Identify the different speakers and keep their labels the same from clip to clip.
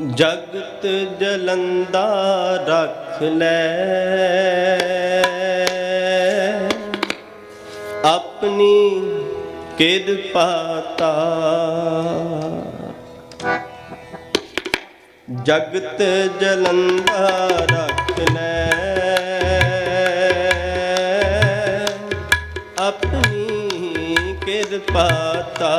Speaker 1: ਜਗਤ ਜਲੰਦਾ ਰੱਖ ਲੈ। ਆਪਣੀ ਕਿਰਪਾ ਤਾ ਜਗਤ ਜਲੰਦਾ ਰੱਖ ਲੈ। ਆਪਣੀ ਕਿਰਪਾ ਤਾ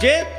Speaker 1: ਜੇ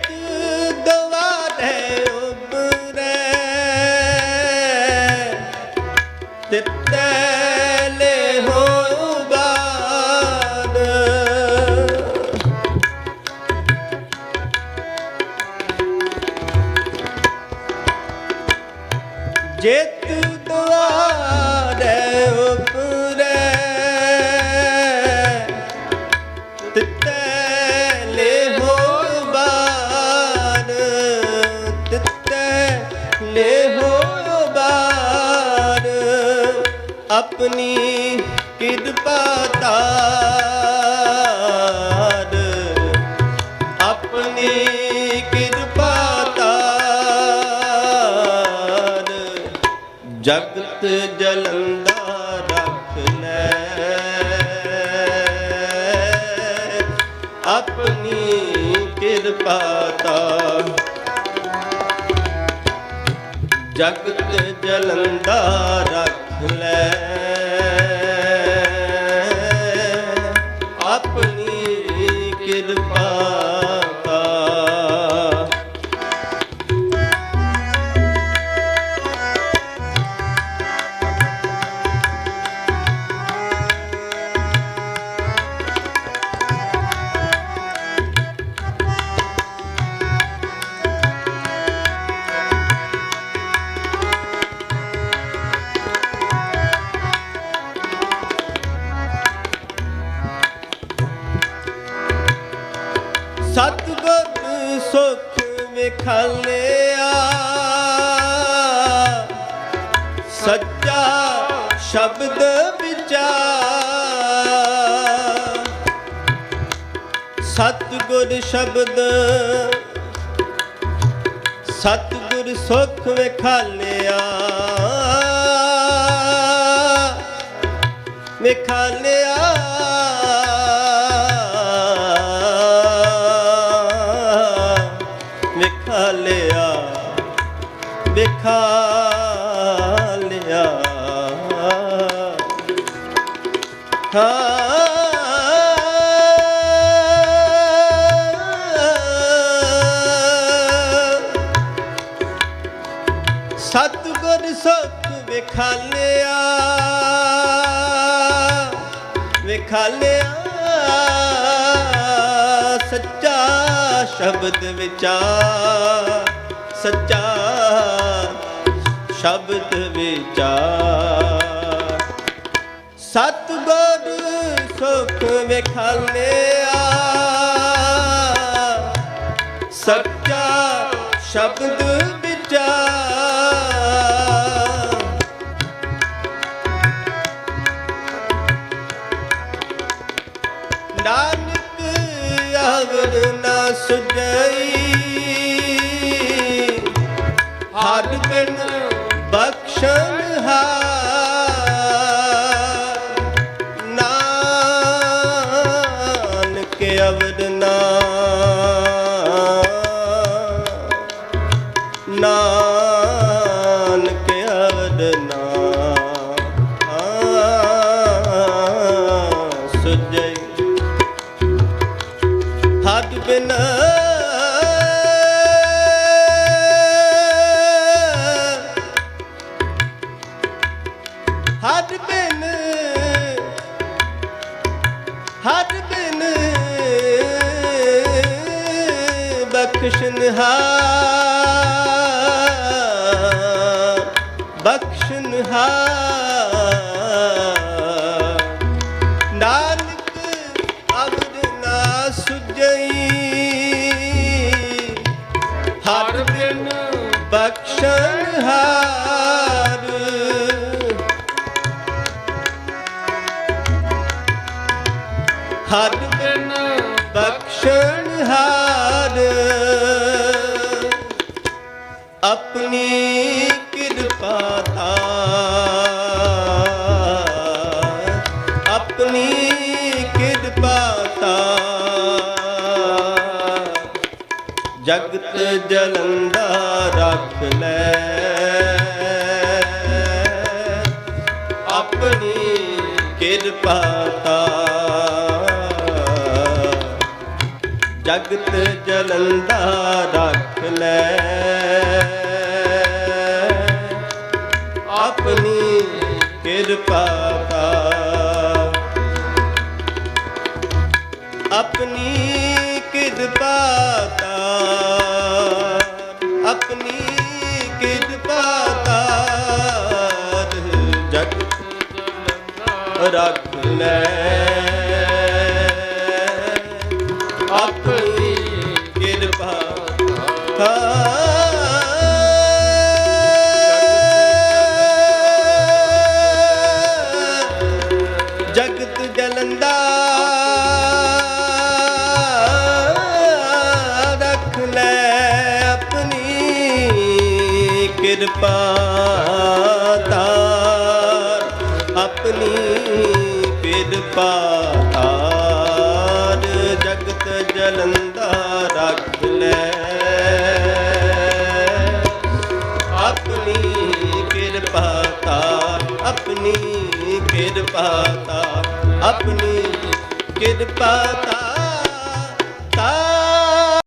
Speaker 1: ਆਪਣੀ ਕਿਰਪਾ ਤਾਰ ਆਪਣੀ ਕਿਰਪਾ ਤਾਰ ਜਗਤ ਜਲੰਦਾ ਰੱਖ ਲੈ। ਆਪਣੀ ਕਿਰਪਾ ਤਾਰ ਜਗਤ ਜਲੰਦਾ ਰੱਖ ਲੈ ਵਿਖਾਲਿਆ ਸੱਚਾ ਸ਼ਬਦ ਵਿਚਾਰ। ਸਤਿਗੁਰ ਸ਼ਬਦ। ਸਤਿਗੁਰ ਸੁਖ ਵਿਖਾਲਿਆ ਵਿਖਾਲਿਆ। ਵਿਖਾਲਿਆ। ਸਤਿਗੁਰ ਸੁਖ ਵਿਖਾਲਿਆ। ਵਿਖਾਲਿਆ ਸੱਚਾ ਸ਼ਬਦ ਵਿਚਾਰ ਸੱਚਾ ਸ਼ਬਦ ਵਿਚਾਰ ਸਤਿਗੁਰ ਸੁਖ ਵਿਖਾਲਿਆ। ਸੱਚਾ ਸ਼ਬਦ ਵਿਚਾਰ ਨਾਨਕ ਅਵਰ ਨਾ ਸੁਜਈ। ਹਰ ਬਿਨ ਬਖਸ਼ਣ ਨਾਨਕ ਬਖਸ਼ਨਹਾਰ ਜਗਤ ਜਲੰਦਾ ਰੱਖ ਲੈ। ਆਪਣੀ ਕਿਰਪਾ ਜਗਤ ਜਲੰਦਾ ਰੱਖ ਲੈ। ਆਪਣੀ ਕਿਰਪਾ ਆਪਣੀ ਕਿਰਪਾ ਲੈ। ਆਪਣੀ ਕਿਰਪਾ ਜਗਤ ਜਲੰਦਾ ਰੱਖ ਲੈ ਆਪਣੀ ਕਿਰਪਾ। ਕਿਰਪਾ ਜਗਤ ਜਲੰਦਾ ਰੱਖ ਲੈ। ਆਪਣੀ ਕਿਰਪਾ ਤਾਰ ਆਪਣੀ ਕਿਰਪਾ ਤਾਰ ਆਪਣੀ ਕਿਰਪਾ ਤਾਰ